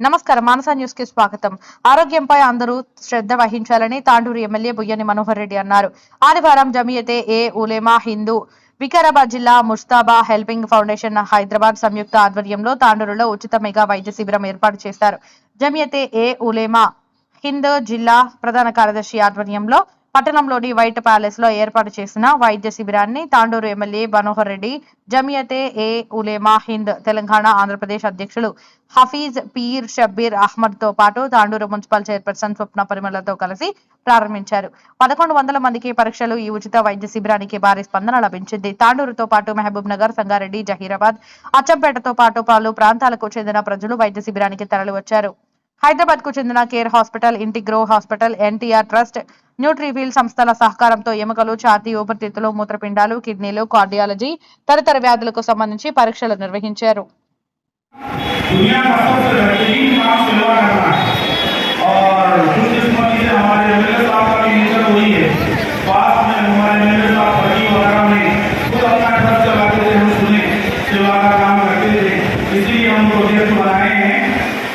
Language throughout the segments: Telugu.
నమస్కారం. మానస న్యూస్కి స్వాగతం. ఆరోగ్యంపై అందరూ శ్రద్ధ వహించాలని తాండూరు ఎమ్మెల్యే బుయ్యని మనోహర్ రెడ్డి అన్నారు. ఆదివారం జమియతే ఏ ఉలేమా హిందూ వికారాబాద్ జిల్లా ముస్తాబా హెల్పింగ్ ఫౌండేషన్ హైదరాబాద్ సంయుక్త ఆధ్వర్యంలో తాండూరులో ఉచిత మెగా వైద్య శిబిరం ఏర్పాటు చేశారు. జమియతే ఏ ఉలేమా హింద్ జిల్లా ప్రధాన కార్యదర్శి ఆధ్వర్యంలో పట్టణంలోని వైట్ ప్యాలెస్లో ఏర్పాటు చేసిన వైద్య శిబిరాన్ని తాండూరు ఎమ్మెల్యే మనోహర్ రెడ్డి జమియతే ఏ ఉలేమా హింద్ తెలంగాణ ఆంధ్రప్రదేశ్ అధ్యక్షులు హఫీజ్ పీర్ షబ్బీర్ అహ్మద్తో పాటు తాండూరు మున్సిపల్ చైర్పర్సన్ స్వప్న పరిమళతో కలిసి ప్రారంభించారు. పదకొండు వందల మందికి పరీక్షలు ఈ ఉచిత వైద్య శిబిరానికి భారీ స్పందన లభించింది. తాండూరుతో పాటు మహబూబ్ నగర్ సంగారెడ్డి జహీరాబాద్ అచ్చంపేటతో పాటు పలు ప్రాంతాలకు చెందిన ప్రజలు వైద్య శిబిరానికి తరలివచ్చారు. హైదరాబాద్ కు చెందిన care hospital Integro hospital NTR trust న్యూట్రివీల్ సంస్థల సహకారంతో ఎముకలు ఛాతీ ఊపిరితిత్తులు మూత్రపిండాలు కిడ్నీలు కార్డియాలజీ తదితర వ్యాధులకు సంబంధించి పరీక్షలు నిర్వహించారు दुनिया का सबसे बेहतरीन काम सेवा करना है और खुशकिस्मती से हमारे एमएलए साहब का भी मिशन वही है पास में हमारे एमएलए साहब फर्जी वगैरह में खुद अपना ट्रस्ट चलाते थे हम सुने सेवा का काम करते थे इसीलिए हम प्रोजेक्ट बनाए हैं तो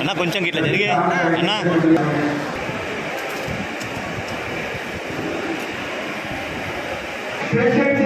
అన్న కొంచెం ఇట్లా జరిగే అన్న. పేషెంట్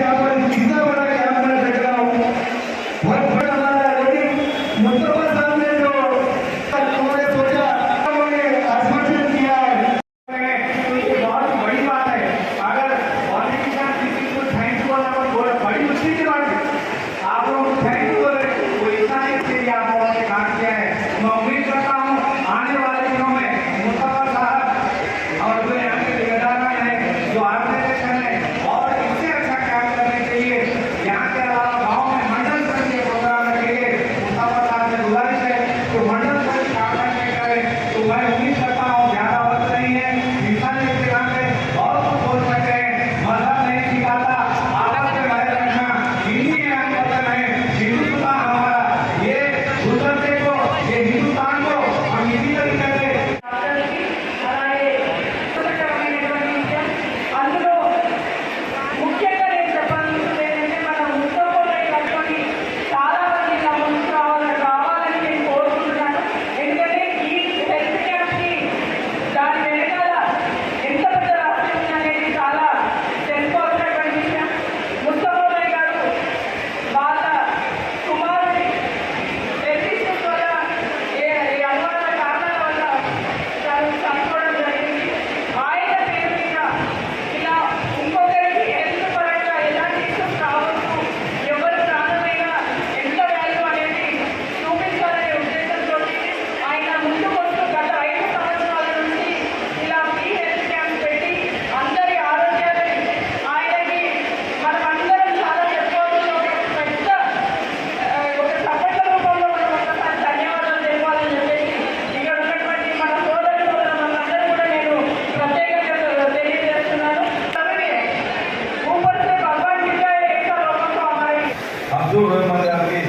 అబ్దుల్ రహమాన్ గారికి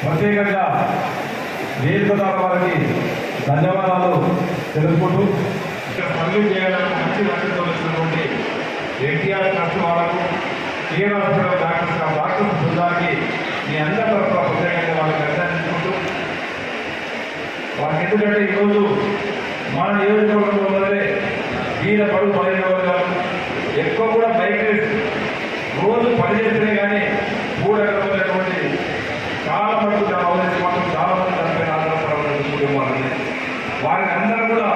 ప్రత్యేకంగా వేదికదారు వారికి ధన్యవాదాలు తెలుపుకుంటూ ఇక్కడ పనులు చేయడానికి మంచి లక్ష్యంతో వచ్చినటువంటి ఎన్టీఆర్ ట్రస్ట్ వాళ్ళకు కేర్ హాస్పిటల్ డాక్టర్స్ ఆ బృందానికి మీ అందరి తరఫున ప్రత్యేకంగా వాళ్ళకి అభినందించుకుంటూ వాళ్ళకి ఎందుకంటే ఈరోజు మన నియోజకవర్గంలో ఉన్నదే వీర పడు పదిహేను వర్గాలు ఎక్కువ కూడా బైక్ రేస్ రోజు పనిచేస్తేనే కానీ మూడెకరమైనటువంటి చాలా మటుకు చాలా అవసరం మాత్రం చాలా మంది చనిపోయిన ఆధారపడాలని కుటుంబాలని వారిని అందరూ కూడా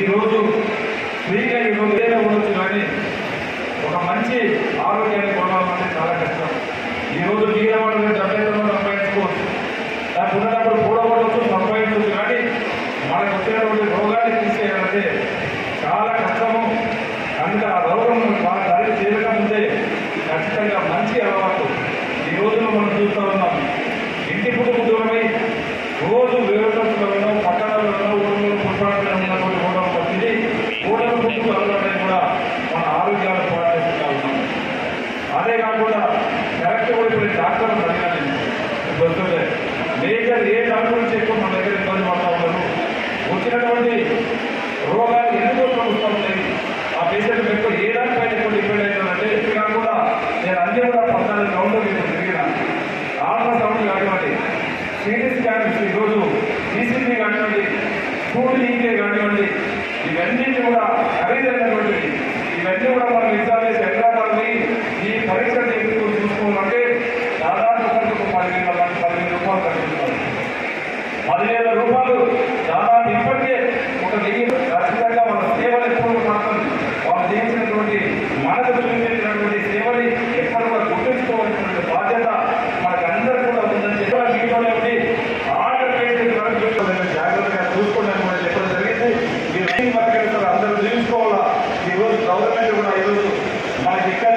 ఈరోజు ఫ్రీగా ఈరోజు ఉండొచ్చు కానీ ఒక మంచి ఆరోగ్యాన్ని కొనాలంటే చాలా కష్టం. ఈరోజు వీరవాళ్ళు డెబ్బై రోజు వివేకంలోనూ పట్టణంలోనూ ఊళ్ళో పుట్టాడుతున్న ఉన్నటువంటి ఓడలు పట్టింది ఓడలు పుట్టు అన్నట్టు కూడా మన ఆరోగ్యాలు పాడేసుకుంటా అదే కాకుండా కరెక్ట్ కూడా ఇప్పుడు డాక్టర్లు అడిగాను గుర్తుంటే మేజర్ ఏ దాని గురించి ఎక్కువ మన దగ్గర ఇబ్బంది పడతా ఉన్నారు? వచ్చినటువంటి రోగాలు ఎందుకు వస్తూ ఉన్నాయి ఆ పేషెంట్ ఎక్కువ ఏ దానిపైన ఎక్కువ డిపెండ్ అయినా సిటీ స్కాన్స్ ఈరోజు డీసీపీ కానివ్వండి స్కూల్ ఇంకే కానివ్వండి ఇవన్నీ కూడా ఖరీదైనటువంటి ఇవన్నీ కూడా మనం ఎగ్జామ్ చేసి ఎగ్జామ్ని ఈ పరీక్ష తీసుకుని చూసుకోవాలంటే దాదాపు పదివేల పదిహేను రూపాయలు కనిపిస్తారు పదిహేను రూపాయలు దాదాపు ఇప్పటికే ఒక వెయ్యి ఖచ్చితంగా మన సేవలు ఎక్కువ మాత్రం వాళ్ళు చేసినటువంటి మనకు చూపించినటువంటి సేవ sacrificar